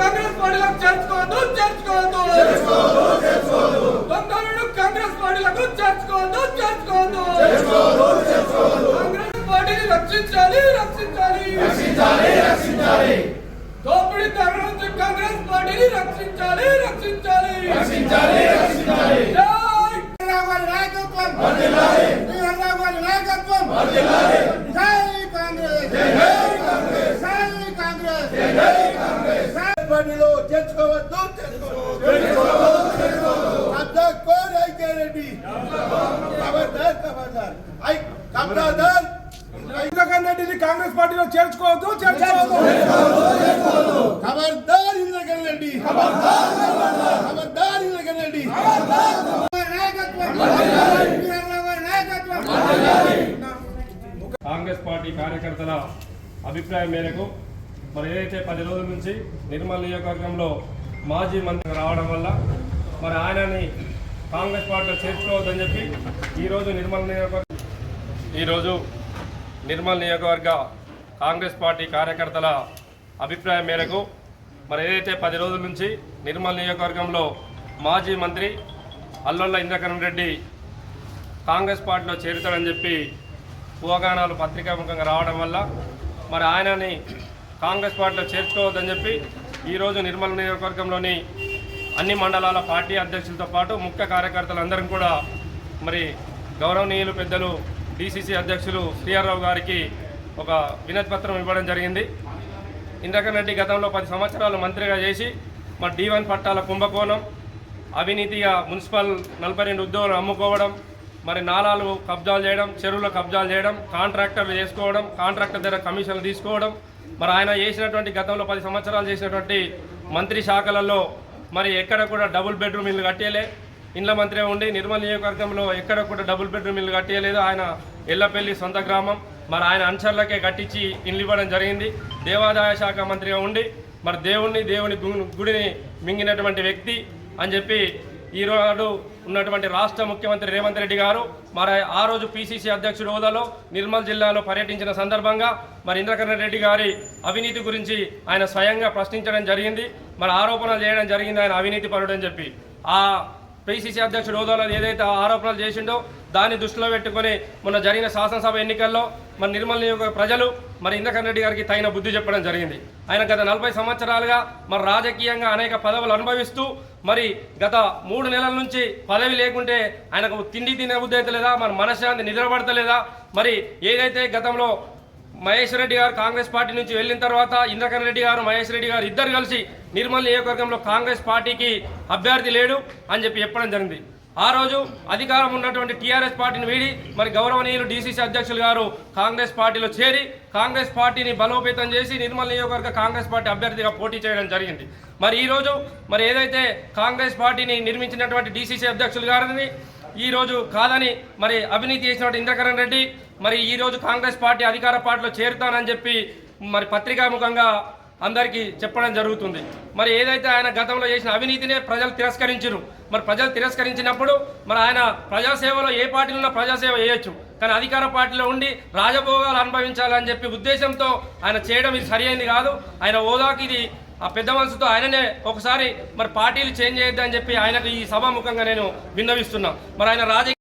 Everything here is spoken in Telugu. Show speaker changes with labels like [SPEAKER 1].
[SPEAKER 1] కాంగ్రెస్ పార్టీలకు చేర్చుకోవద్దు చేర్చుకోవద్దు. దొంగలను కాంగ్రెస్ పార్టీలకు చేర్చుకోవద్దు చేర్చుకోవద్దు. కాంగ్రెస్ పార్టీని రక్షించాలి రక్షించాలి. దోపిడీ దారుల నుంచి కాంగ్రెస్ పార్టీని రక్షించాలి రక్షించాలి. జై
[SPEAKER 2] పార్టీలో చేర్చుకోవద్దు కబ్జా కోర్ ఐక్యారెడ్డి ఖబర్దార్ ఖబర్దార్ ఐ కబ్జాదార్.
[SPEAKER 1] ఇంద్రకరణ్ రెడ్డిని కాంగ్రెస్ పార్టీలో చేర్చుకోవద్దు చేర్చుకోవద్దు.
[SPEAKER 2] ఖబర్దార్ ఇంద్రకరణ్ రెడ్డి. ఖబర్దార్ రెడ్డి.
[SPEAKER 3] నాయకత్వం
[SPEAKER 4] కాంగ్రెస్ పార్టీ కార్యకర్తల అభిప్రాయం మేరకు మరి ఏదైతే పది రోజుల నుంచి నిర్మల్ నియోజకవర్గంలో మాజీ మంత్రి రావడం వల్ల మరి ఆయనని కాంగ్రెస్ పార్టీలో చేర్చుకోవద్దని చెప్పి ఈరోజు నిర్మల్ నియోజకవర్గం ఈరోజు నిర్మల్ నియోజకవర్గ కాంగ్రెస్ పార్టీ కార్యకర్తల అభిప్రాయం మేరకు మరి ఏదైతే పది రోజుల నుంచి నిర్మల్ నియోజకవర్గంలో మాజీ మంత్రి అల్లొల్ల ఇంద్రకరణ్ రెడ్డి కాంగ్రెస్ పార్టీలో చేరుతాడని చెప్పి ఊహాగానాలు పత్రికాముఖంగా రావడం వల్ల మరి ఆయనని కాంగ్రెస్ పార్టీలో చేర్చుకోవద్దని చెప్పి ఈరోజు నిర్మల్ నియోజకవర్గంలోని అన్ని మండలాల పార్టీ అధ్యక్షులతో పాటు ముఖ్య కార్యకర్తలందరం కూడా మరి గౌరవనీయులు పెద్దలు డిసిసి అధ్యక్షులు శ్రీఆర్రావు గారికి ఒక వినతిపత్రం ఇవ్వడం జరిగింది. ఇంద్రకరణ్ రెడ్డి గతంలో పది సంవత్సరాలు మంత్రిగా చేసి మరి డీవన్ పట్టాల కుంభకోణం అవినీతిగా మున్సిపల్ నలభై రెండు ఉద్యోగులు అమ్ముకోవడం మరి నాలాలు కబ్జాలు చేయడం చెరువుల కబ్జాలు చేయడం కాంట్రాక్టర్లు చేసుకోవడం కాంట్రాక్టర్ దగ్గర కమిషన్లు తీసుకోవడం మరి ఆయన చేసినటువంటి గతంలో పది సంవత్సరాలు చేసినటువంటి మంత్రి శాఖలలో మరి ఎక్కడ కూడా డబుల్ బెడ్రూమ్ ఇల్లు కట్టేలే ఇండ్ల మంత్రి ఉండి నిర్మల్ నియోజకవర్గంలో ఎక్కడ కూడా డబుల్ బెడ్రూమ్ ఇల్లు కట్టేయలేదు. ఆయన ఎల్లపల్లి సొంత గ్రామం. మరి ఆయన అనుచరులకే కట్టించి ఇల్లు ఇవ్వడం జరిగింది. దేవాదాయ శాఖ మంత్రిగా ఉండి మరి దేవుణ్ణి దేవుని గుడిని మింగినటువంటి వ్యక్తి అని చెప్పి ఈరోజు ఉన్నటువంటి రాష్ట్ర ముఖ్యమంత్రి రేవంత్ రెడ్డి గారు మరి ఆ రోజు పిసిసి అధ్యక్షుడు హోదాలో నిర్మల్ జిల్లాలో పర్యటించిన సందర్భంగా మరి ఇంద్రకరణ్ రెడ్డి గారి అవినీతి గురించి ఆయన స్వయంగా ప్రశ్నించడం జరిగింది మరి ఆరోపణలు చేయడం జరిగింది ఆయన అవినీతి పరుడని చెప్పి. ఆ పిసిసి అధ్యక్షుడు హోదాలో ఏదైతే ఆరోపణలు చేసిండో దాన్ని దృష్టిలో పెట్టుకొని మొన్న జరిగిన శాసనసభ ఎన్నికల్లో మరి నిర్మల్ నియోజక ప్రజలు మరి ఇంద్రకరణ్ రెడ్డి గారికి తగిన బుద్ధి చెప్పడం జరిగింది. ఆయన గత నలభై సంవత్సరాలుగా మరి రాజకీయంగా అనేక పదవులు అనుభవిస్తూ మరి గత మూడు నెలల నుంచి పదవి లేకుంటే ఆయనకు తిండి తినే బుద్ధి అయితే లేదా మరి మనశ్శాంతి నిద్రపడతలేదా? మరి ఏదైతే గతంలో మహేశ్వర రెడ్డి గారు కాంగ్రెస్ పార్టీ నుంచి వెళ్ళిన తర్వాత ఇంద్రకరణ్ రెడ్డి గారు మహేష్ రెడ్డి గారు ఇద్దరు కలిసి నిర్మల్ నియోజకవర్గంలో కాంగ్రెస్ పార్టీకి అభ్యర్థి లేడు అని చెప్పి చెప్పడం జరిగింది. ఆ రోజు అధికారం ఉన్నటువంటి టీఆర్ఎస్ పార్టీని వీడి మరి గౌరవనీయులు డీసీసీ అధ్యక్షులు గారు కాంగ్రెస్ పార్టీలో చేరి కాంగ్రెస్ పార్టీని బలోపేతం చేసి నిర్మల్ నియోజకవర్గ కాంగ్రెస్ పార్టీ అభ్యర్థిగా పోటీ చేయడం జరిగింది. మరి ఈ రోజు మరి ఏదైతే కాంగ్రెస్ పార్టీని నిర్మించినటువంటి డీసీసీ అధ్యక్షులు గారిని ఈరోజు కాదని మరి అవినీతి చేసినటువంటి ఇంద్రకరణ్ రెడ్డి మరి ఈరోజు కాంగ్రెస్ పార్టీ అధికార పార్టీలో చేరుతానని చెప్పి మరి పత్రికాముఖంగా అందరికీ చెప్పడం జరుగుతుంది. మరి ఏదైతే ఆయన గతంలో చేసిన అవినీతినే ప్రజలు తిరస్కరించరు మరి ప్రజలు తిరస్కరించినప్పుడు మరి ఆయన ప్రజాసేవలో ఏ పార్టీలో ఉన్నా ప్రజాసేవ చేయొచ్చు కానీ అధికార పార్టీలో ఉండి రాజభోగాలు అనుభవించాలని చెప్పి ఉద్దేశంతో ఆయన చేయడం ఇది సరి కాదు. ఆయన హోదాకి ఇది ఆ పెద్ద మనసుతో ఆయననే ఒకసారి మరి పార్టీలు చేంజ్ చేయొద్దని చెప్పి ఆయనకు ఈ సభాముఖంగా నేను విన్నవిస్తున్నా. మరి ఆయన రాజకీయ